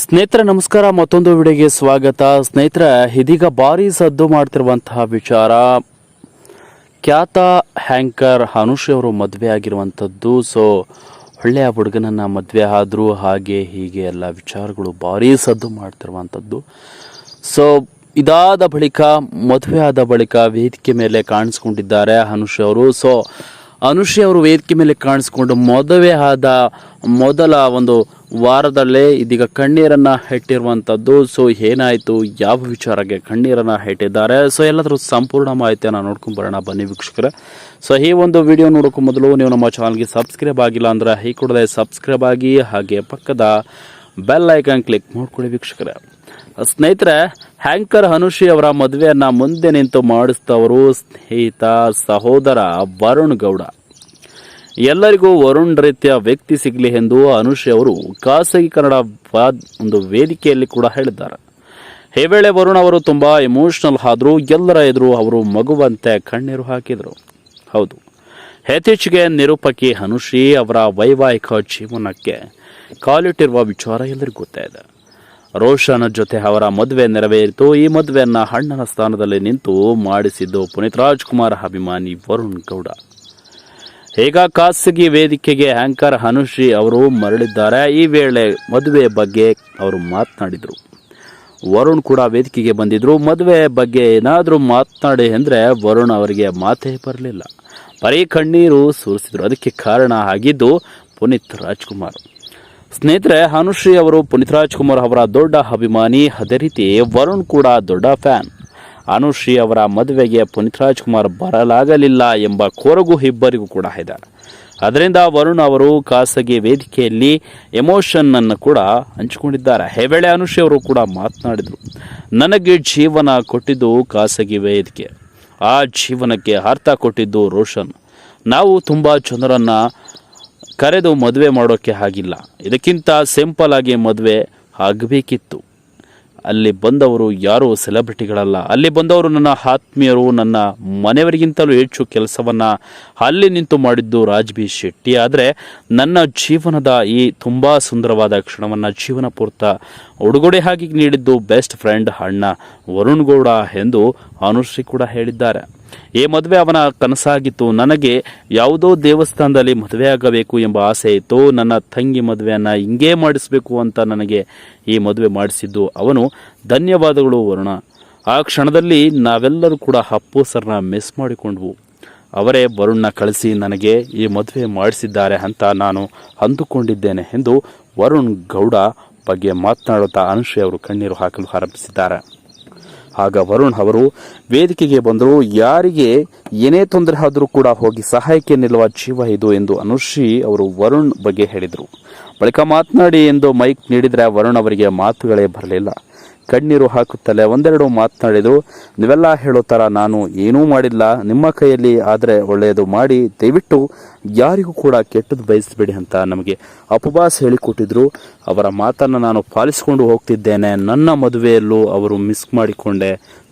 ಸ್ನೇಹಿತರೆ, ನಮಸ್ಕಾರ. ಮತ್ತೊಂದು ವಿಡಿಯೋಗೆ ಸ್ವಾಗತ. ಸ್ನೇಹಿತರ, ಇದೀಗ ಭಾರಿ ಸದ್ದು ಮಾಡ್ತಿರುವಂತಹ ವಿಚಾರ. ಖ್ಯಾತ ಹ್ಯಾಂಕರ್ ಅನುಷ್ ಅವರು ಮದುವೆ ಆಗಿರುವಂಥದ್ದು. ಸೊ ಒಳ್ಳೆಯ ಹುಡುಗನನ್ನು ಮದುವೆ ಆದರೂ ಹಾಗೆ ಹೀಗೆ ಎಲ್ಲ ವಿಚಾರಗಳು ಭಾರಿ ಸದ್ದು ಮಾಡ್ತಿರುವಂಥದ್ದು. ಸೊ ಇದಾದ ಬಳಿಕ, ಮದುವೆ ಆದ ಬಳಿಕ ವೇದಿಕೆ ಮೇಲೆ ಕಾಣಿಸ್ಕೊಂಡಿದ್ದಾರೆ ಅನುಷ್ ಅವರು. ಸೊ ಅನುಷ್ ಅವರು ವೇದಿಕೆ ಮೇಲೆ ಕಾಣಿಸ್ಕೊಂಡು ಮದುವೆ ಆದ ಮೊದಲ ಒಂದು ವಾರದಲ್ಲೇ ಇದೀಗ ಕಣ್ಣೀರನ್ನ ಹೆಟ್ಟಿರುವಂಥದ್ದು ಸೊ ಏನಾಯಿತು? ಯಾವ ವಿಚಾರಕ್ಕೆ ಕಣ್ಣೀರನ್ನ ಹೆಟ್ಟಿದ್ದಾರೆ? ಸೊ ಎಲ್ಲಾದರೂ ಸಂಪೂರ್ಣ ಮಾಹಿತಿಯನ್ನು ನೋಡ್ಕೊಂಡು ಬರೋಣ. ಬನ್ನಿ ವೀಕ್ಷಕರೇ. ಸೊ ಈ ಒಂದು ವಿಡಿಯೋ ನೋಡೋಕ್ಕೂ ಮೊದಲು ನೀವು ನಮ್ಮ ಚಾನಲ್ಗೆ ಸಬ್ಸ್ಕ್ರೈಬ್ ಆಗಿಲ್ಲ ಅಂದ್ರೆ ಈ ಕೂಡಲೇ ಸಬ್ಸ್ಕ್ರೈಬ್ ಆಗಿ ಹಾಗೆ ಪಕ್ಕದ ಬೆಲ್ ಐಕಾನ್ ಕ್ಲಿಕ್ ಮಾಡ್ಕೊಳ್ಳಿ ವೀಕ್ಷಕರೇ. ಸ್ನೇಹಿತರೆ ಹ್ಯಾಂಕರ್ ಅನುಷಿ ಅವರ ಮದುವೆಯನ್ನು ಮುಂದೆ ನಿಂತು ಮಾಡಿಸಿದವರು ಸ್ನೇಹಿತ ಸಹೋದರ ವರುಣ್ ಗೌಡ. ಎಲ್ಲರಿಗೂ ವರುಣ್ ರೀತಿಯ ವ್ಯಕ್ತಿ ಸಿಗಲಿ ಎಂದು ಅನುಶ್ರೀ ಅವರು ಖಾಸಗಿ ಕನ್ನಡ ಒಂದು ವೇದಿಕೆಯಲ್ಲಿ ಕೂಡ ಹೇಳಿದ್ದಾರೆ. ಈ ವೇಳೆ ವರುಣ್ ಅವರು ತುಂಬಾ ಎಮೋಷನಲ್ ಆದರೂ ಎಲ್ಲರ ಎದುರು ಅವರು ಮಗುವಂತೆ ಕಣ್ಣೀರು ಹಾಕಿದರು. ಹೌದು. ಇತ್ತೀಚೆಗೆ ನಿರೂಪಕಿ ಅನುಶ್ರೀ ಅವರ ವೈವಾಹಿಕ ಜೀವನಕ್ಕೆ ಕಾಲಿಟ್ಟಿರುವ ವಿಚಾರ ಎಲ್ಲರಿಗೂ ಗೊತ್ತೇ ಇದೆ. ರೋಷನ್ ಜೊತೆ ಅವರ ಮದುವೆ ನೆರವೇರಿತು. ಈ ಮದುವೆಯನ್ನು ಹಣ್ಣನ ಸ್ಥಾನದಲ್ಲಿ ನಿಂತು ಮಾಡಿಸಿದ್ದು ಪುನೀತ್ ರಾಜ್ಕುಮಾರ್ ಅಭಿಮಾನಿ ವರುಣ್ ಗೌಡ. ಈಗ ಖಾಸಗಿ ವೇದಿಕೆಗೆ ಆಂಕರ್ ಅನುಶ್ರೀ ಅವರು ಮರಳಿದ್ದಾರೆ? ಈ ವೇಳೆ ಮದುವೆ ಬಗ್ಗೆ ಅವರು ಮಾತನಾಡಿದರು. ವರುಣ್ ಕೂಡ ವೇದಿಕೆಗೆ ಬಂದಿದ್ದರು ಮದುವೆ ಬಗ್ಗೆ ಏನಾದರೂ ಮಾತನಾಡಿ ಅಂದರೆ ವರುಣ್ ಅವರಿಗೆ ಮಾತೇ ಬರಲಿಲ್ಲ. ಬರೀ ಕಣ್ಣೀರು ಸುರಿಸಿದ್ರು. ಅದಕ್ಕೆ ಕಾರಣ ಆಗಿದ್ದು ಪುನೀತ್ ರಾಜ್ಕುಮಾರ್. ಸ್ನೇಹಿತರೆ, ಅನುಶ್ರೀ ಅವರು ಪುನೀತ್ ರಾಜ್ಕುಮಾರ್ ಅವರ ದೊಡ್ಡ ಅಭಿಮಾನಿ. ಅದೇ ರೀತಿ ವರುಣ್ ಕೂಡ ದೊಡ್ಡ ಫ್ಯಾನ್. ಅನುಶ್ರೀ ಅವರ ಮದುವೆಗೆ ಪುನೀತ್ ರಾಜ್ಕುಮಾರ್ ಬರಲಾಗಲಿಲ್ಲ ಎಂಬ ಕೊರಗು ಇಬ್ಬರಿಗೂ ಕೂಡ ಇದೆ. ಅದರಿಂದ ವರುಣ್ ಅವರು ಖಾಸಗಿ ವೇದಿಕೆಯಲ್ಲಿ ಎಮೋಷನ್ ಅನ್ನು ಕೂಡ ಹಂಚಿಕೊಂಡಿದ್ದಾರೆ. ಹೆವೆಳೆ ವೇಳೆ ಅನುಶ್ರೀ ಅವರು ಕೂಡ ಮಾತನಾಡಿದರು. ನನಗೆ ಜೀವನ ಕೊಟ್ಟಿದ್ದು ಖಾಸಗಿ ವೇದಿಕೆ. ಆ ಜೀವನಕ್ಕೆ ಅರ್ಥ ಕೊಟ್ಟಿದ್ದು ರೋಷನ್. ನಾವು ತುಂಬ ಜನರನ್ನು ಕರೆದು ಮದುವೆ ಮಾಡೋಕ್ಕೆ ಆಗಿಲ್ಲ. ಇದಕ್ಕಿಂತ ಸಿಂಪಲ್ ಆಗಿ ಮದುವೆ ಆಗಬೇಕಿತ್ತು. ಅಲ್ಲಿ ಬಂದವರು ಯಾರು ಸೆಲೆಬ್ರಿಟಿಗಳಲ್ಲ. ಅಲ್ಲಿ ಬಂದವರು ನನ್ನ ಆತ್ಮೀಯರು, ನನ್ನ ಮನೆಯವರಿಗಿಂತಲೂ ಹೆಚ್ಚು ಕೆಲಸವನ್ನ ಅಲ್ಲಿ ನಿಂತು ಮಾಡಿದ್ದು ರಾಜ್ ಬಿ ಶೆಟ್ಟಿ. ಆದರೆ ನನ್ನ ಜೀವನದ ಈ ತುಂಬಾ ಸುಂದರವಾದ ಕ್ಷಣವನ್ನ ಜೀವನ ಪೂರ್ತ ಉಡುಗೊಡೆ ಆಗಿ ನೀಡಿದ್ದು ಬೆಸ್ಟ್ ಫ್ರೆಂಡ್ ಅಣ್ಣ ವರುಣ್ ಗೌಡ ಎಂದು ಅನುಶ್ರೀ ಕೂಡ ಹೇಳಿದ್ದಾರೆ. ಈ ಮದುವೆ ಅವನ ಕನಸಾಗಿತ್ತು. ನನಗೆ ಯಾವುದೋ ದೇವಸ್ಥಾನದಲ್ಲಿ ಮದುವೆ ಆಗಬೇಕು ಎಂಬ ಆಸೆ ಇತ್ತು. ನನ್ನ ತಂಗಿ ಮದುವೆಯನ್ನು ಹಿಂಗೇ ಮಾಡಿಸಬೇಕು ಅಂತ ನನಗೆ ಈ ಮದುವೆ ಮಾಡಿಸಿದ್ದು. ಅವನು ಧನ್ಯವಾದಗಳು ವರುಣ. ಆ ಕ್ಷಣದಲ್ಲಿ ನಾವೆಲ್ಲರೂ ಕೂಡ ಅಪ್ಪು ಸರ್ನ ಮಿಸ್ ಮಾಡಿಕೊಂಡ್ವು. ಅವರೇ ವರುಣ್ನ ಕಳಿಸಿ ನನಗೆ ಈ ಮದುವೆ ಮಾಡಿಸಿದ್ದಾರೆ ಅಂತ ನಾನು ಅಂದುಕೊಂಡಿದ್ದೇನೆ ಎಂದು ವರುಣ್ ಗೌಡ ಬಗ್ಗೆ ಮಾತನಾಡುತ್ತಾ ಅನುಶ್ರೀ ಅವರು ಕಣ್ಣೀರು ಹಾಕಲು ಆರಂಭಿಸಿದ್ದಾರೆ. ಆಗ ವರುಣ್ ಅವರು ವೇದಿಕೆಗೆ ಬಂದರು ಯಾರಿಗೆ ಏನೇ ತೊಂದರೆ ಆದರೂ ಕೂಡ ಹೋಗಿ ಸಹಾಯಕ್ಕೆ ನಿಲ್ಲುವ ಜೀವ ಇದು ಎಂದು ಅನುಶ್ರೀ ಅವರು ವರುಣ್ ಬಗ್ಗೆ ಹೇಳಿದರು. ಬಳಿಕ ಮಾತನಾಡಿ ಎಂದು ಮೈಕ್ ನೀಡಿದರೆ ವರುಣ್ ಅವರಿಗೆ ಮಾತುಗಳೇ ಬರಲಿಲ್ಲ. ಕಣ್ಣೀರು ಹಾಕುತ್ತಲೇ ಒಂದೆರಡು ಮಾತನಾಡಿದರು ನೀವೆಲ್ಲ ಹೇಳೋ ಥರ ನಾನು ಏನೂ ಮಾಡಿಲ್ಲ, ನಿಮ್ಮ ಕೈಯಲ್ಲಿ ಆದರೆ ಒಳ್ಳೆಯದು ಮಾಡಿ, ದಯವಿಟ್ಟು ಯಾರಿಗೂ ಕೂಡ ಕೆಟ್ಟದ್ದು ಬಯಸಬೇಡಿ ಅಂತ ನಮಗೆ ಅಪವಾಸ ಹೇಳಿಕೊಟ್ಟಿದ್ರು. ಅವರ ಮಾತನ್ನು ನಾನು ಪಾಲಿಸಿಕೊಂಡು ಹೋಗ್ತಿದ್ದೇನೆ. ನನ್ನ ಮದುವೆಯಲ್ಲೂ ಅವರು ಮಿಸ್ ಮಾಡಿಕೊಂಡೆ.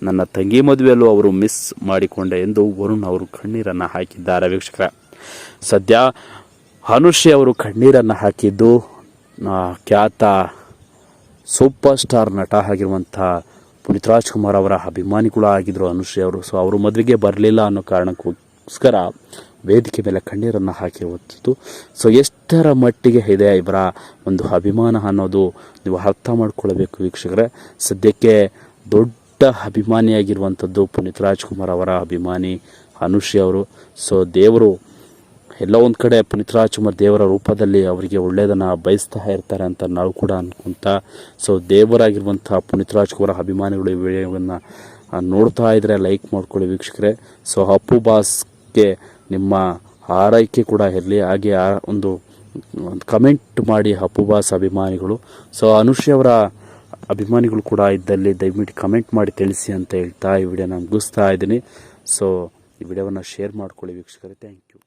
ನನ್ನ ತಂಗಿ ಮದುವೆಯಲ್ಲೂ ಅವರು ಮಿಸ್ ಮಾಡಿಕೊಂಡೆ ಎಂದು ವರುಣ್ ಅವರು ಕಣ್ಣೀರನ್ನು ಹಾಕಿದ್ದಾರೆ ವೀಕ್ಷಕರ. ಸದ್ಯ ಅನುಷಿ ಅವರು ಕಣ್ಣೀರನ್ನು ಹಾಕಿದ್ದು ಖ್ಯಾತ ಸೂಪರ್ ಸ್ಟಾರ್ ನಟ ಆಗಿರುವಂಥ ಪುನೀತ್ ರಾಜ್ಕುಮಾರ್ ಅವರ ಅಭಿಮಾನಿ ಕೂಡ ಆಗಿದ್ರು ಅನುಶ್ರೀ ಅವರು. ಸೊ ಅವರು ಮದುವೆಗೆ ಬರಲಿಲ್ಲ ಅನ್ನೋ ಕಾರಣಕ್ಕೋಸ್ಕರ ವೇದಿಕೆ ಮೇಲೆ ಕಣ್ಣೀರನ್ನು ಹಾಕಿರುವಂಥದ್ದು. ಸೊ ಎಷ್ಟರ ಮಟ್ಟಿಗೆ ಇದೆ ಇವರ ಒಂದು ಅಭಿಮಾನ ಅನ್ನೋದು ನೀವು ಅರ್ಥ ಮಾಡ್ಕೊಳ್ಬೇಕು ವೀಕ್ಷಕರೇ. ಸದ್ಯಕ್ಕೆ ದೊಡ್ಡ ಅಭಿಮಾನಿಯಾಗಿರುವಂಥದ್ದು ಪುನೀತ್ ರಾಜ್ಕುಮಾರ್ ಅವರ ಅಭಿಮಾನಿ ಅನುಶ್ರೀ ಅವರು. ಸೊ ದೇವರು ಎಲ್ಲ ಒಂದು ಕಡೆ ಪುನೀತ್ ರಾಜ್ಕುಮಾರ್ ದೇವರ ರೂಪದಲ್ಲಿ ಅವರಿಗೆ ಒಳ್ಳೆಯದನ್ನು ಬಯಸ್ತಾ ಇರ್ತಾರೆ ಅಂತ ನಾವು ಕೂಡ ಅನ್ಕೊಂತ ಸೊ ದೇವರಾಗಿರುವಂಥ ಪುನೀತ್ ರಾಜ್ಕುಮಾರ್ ಅಭಿಮಾನಿಗಳು ಈ ವಿಡಿಯೋವನ್ನು ನೋಡ್ತಾ ಇದ್ರೆ ಲೈಕ್ ಮಾಡ್ಕೊಳ್ಳಿ ವೀಕ್ಷಕರೇ. ಸೊ ಅಪ್ಪು ಬಾಸ್ಗೆ ನಿಮ್ಮ ಆರೈಕೆ ಕೂಡ ಇರಲಿ. ಹಾಗೆ ಆ ಒಂದು ಕಮೆಂಟ್ ಮಾಡಿ ಅಪ್ಪು ಬಾಸ್ ಅಭಿಮಾನಿಗಳು. ಸೊ ಅನುಶ್ರೀ ಅವರ ಅಭಿಮಾನಿಗಳು ಕೂಡ ಇದ್ದಲ್ಲಿ ದಯವಿಟ್ಟು ಕಮೆಂಟ್ ಮಾಡಿ ತಿಳಿಸಿ ಅಂತ ಹೇಳ್ತಾ ಈ ವಿಡಿಯೋನ ಮುಗಿಸ್ತಾ ಇದ್ದೀನಿ. ಸೊ ಈ ವಿಡಿಯೋವನ್ನು ಶೇರ್ ಮಾಡ್ಕೊಳ್ಳಿ ವೀಕ್ಷಕರೇ. Thank you